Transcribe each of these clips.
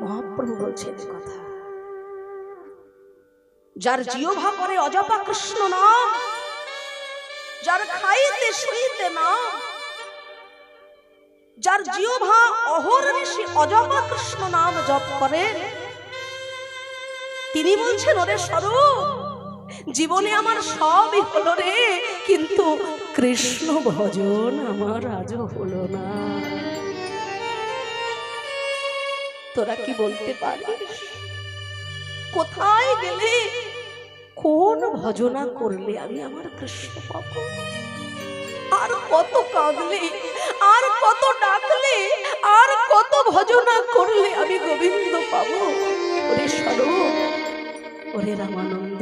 মহাপ্রভু বলছেন কথা। যার জিহ্বা করে অজপা কৃষ্ণ নাম, যার খাইতে শুইতে নাম, যার জিওভা অহর ঋষি অজপা কৃষ্ণ নাম জপ করে, তিনি বলছেন, ওরে স্বরূপ, জীবনে আমার সবই হলো রে, কিন্তু কৃষ্ণ ভজন আমার আজও হলো না। তোরা কি বলতে পারিস? কোথায় গেলে? কোন ভজনা করলে আমি আমার কৃষ্ণ পাবো? আর কত কাঁদলে, আর কত ডাকলে, আর কত ভজনা করলে আমি গোবিন্দ পাবো? ওরে স্বরূপ, ওরে রামানন্দ,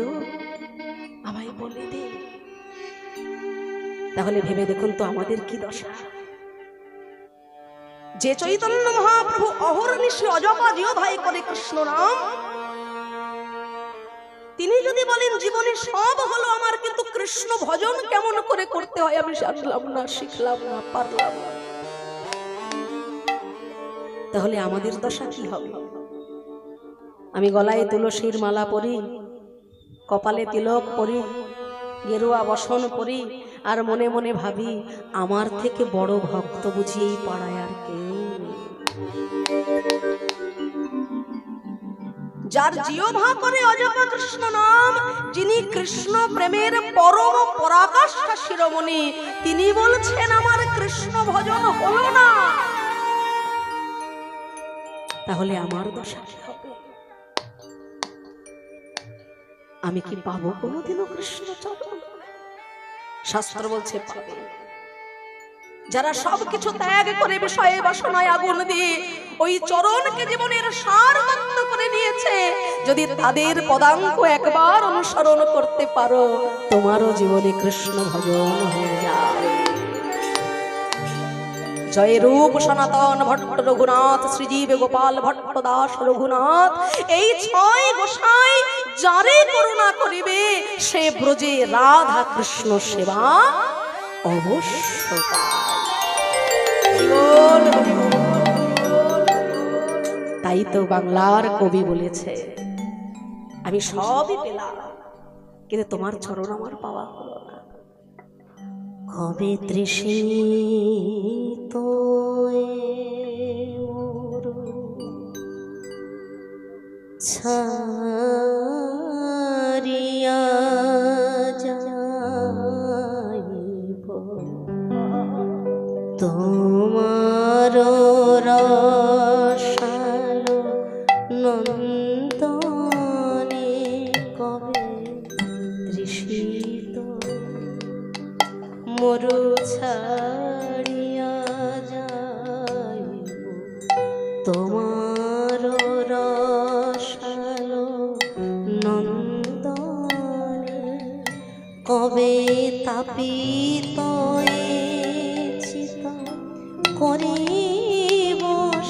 আমায় বলে দে। তাহলে ভেবে দেখুন তো আমাদের কি দশা। যে চৈতন্য মহাপ্রভু অহর্নিশি অজপা জিও ভাই করে কৃষ্ণ নাম তিনি যদি বলেন, জীবনে সব হলো আমার, কিন্তু কৃষ্ণ ভজন কেমন করে করতে হয়? আমি জানলাম না, শিখলাম না, পারলাম তাহলে আমাদের দশা কি হবে? আমি গলায় তুলসীর মালা পরি, কপালে তিলক পরি, গেরুয়া বসন পরি, আর মনে মনে ভাবি, আমার থেকে বড় ভক্ত বুঝি এই পাড়ায় আর কেউ যার জিহ্বা করে অজপা কৃষ্ণ নাম, যিনি কৃষ্ণ প্রেমের পরম পরাকাষ্ঠা শিরোমণি, তিনি বলছেন, আমার কৃষ্ণ ভজন হলো না। তাহলে আমার দশা কি হবে? আমি কি পাবো কোনোদিনও কৃষ্ণ চরণ? শাস্ত্র বলছে, পাবে। যারা সবকিছু ত্যাগ করে বিষয়ে বাসনায় আগুন দিয়ে ওই চরণকে জীবনের সারবত্ত করে নিয়েছে যদি তাদের পদাঙ্ক একবার অনুসরণ করতে পারো, তোমারও জীবনে কৃষ্ণ ভজন হয়ে যায় জয় রূপ সনাতন ভট্ট রঘুনাথ, শ্রীজীব গোপাল ভট্ট দাস রঘুনাথ, এই ছয় গোসাই যারে করুণা করিবে, সে ব্রজে রাধা কৃষ্ণ সেবা অবশ্য পায়। তাই তো বাংলার কবি বলেছে। আমি সবই পেলাম, কিন্তু তোমার চরণ আমার পাওয়া হলো না। কবে তৃষিত ছাড়িয়া তোমার রসাল ছাড়িয়া যাইব। তোমার রসাল নন্দনে কবে তাপিত করিব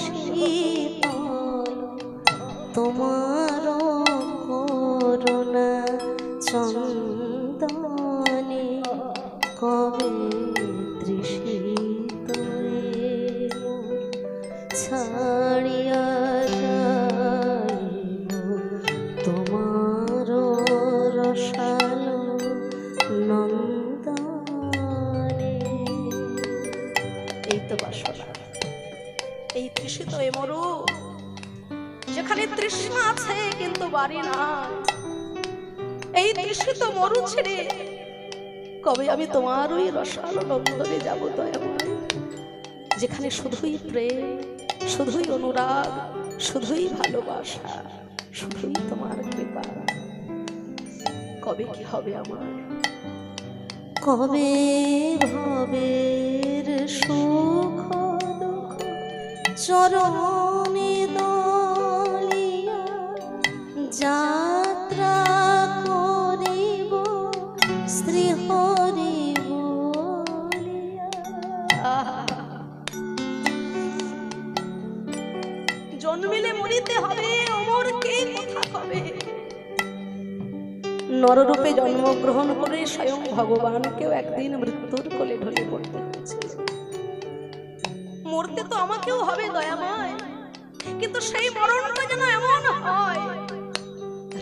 শীতল তোমার করুণা চন্দনে এই তৃষিত এ মরু। যেখানে তৃষ্ণা আছে, কিন্তু বাড়ি না। এই তৃষিত মরু ছেড়ে। কবে আমি তোমার ওই রসাল নন্দনে যাব দয়াময় যেখানে শুধুই প্রেম, শুধুই অনুরাগ, শুধুই ভালোবাসা, শুধুই তোমার কৃপা। কবে কি হবে আমার? কবে ভবের সুখ চরণে দলিয়া যাত্রা করিব শ্রী হরি জন্মিলে মরিতে হবে অমর কে কথা কবে? নররূপে জন্মগ্রহণ করে স্বয়ং ভগবানকেও একদিন মৃত্যুর কোলে ঢলে পড়তে হয়েছিল। মরতে তো আমাকেও হবে দয়াময়। কিন্তু সেই মরণটা যেন এমন হয়।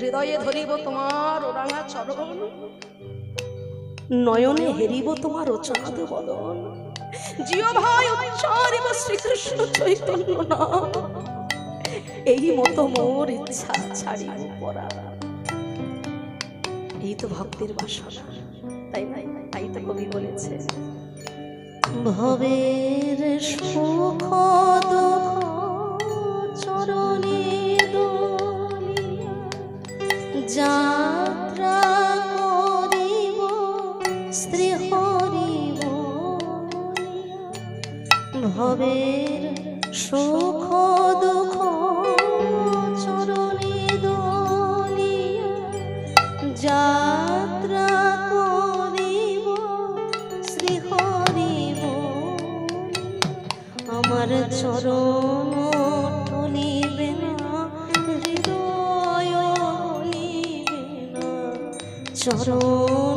হৃদয়ে ধরিব তোমার ওরাঙা চরণ। নয়নে হেরিব তোমার চাঁদ বদন। জিও ভাই, উচ্চারিব শ্রীকৃষ্ণ চৈতন্য না এই মতো মোর ইচ্ছা ছাড়িব পরা। এই তো ভক্তির বাসনা। তাই না? তাই তো কবি বলেছে ভবের সুখ দুঃখ চরণে যাত্রা করিব স্ত্রী হরিব ভবের সুখ আমার চরণ তুলিবে না হৃদয় নিবে না। চরণ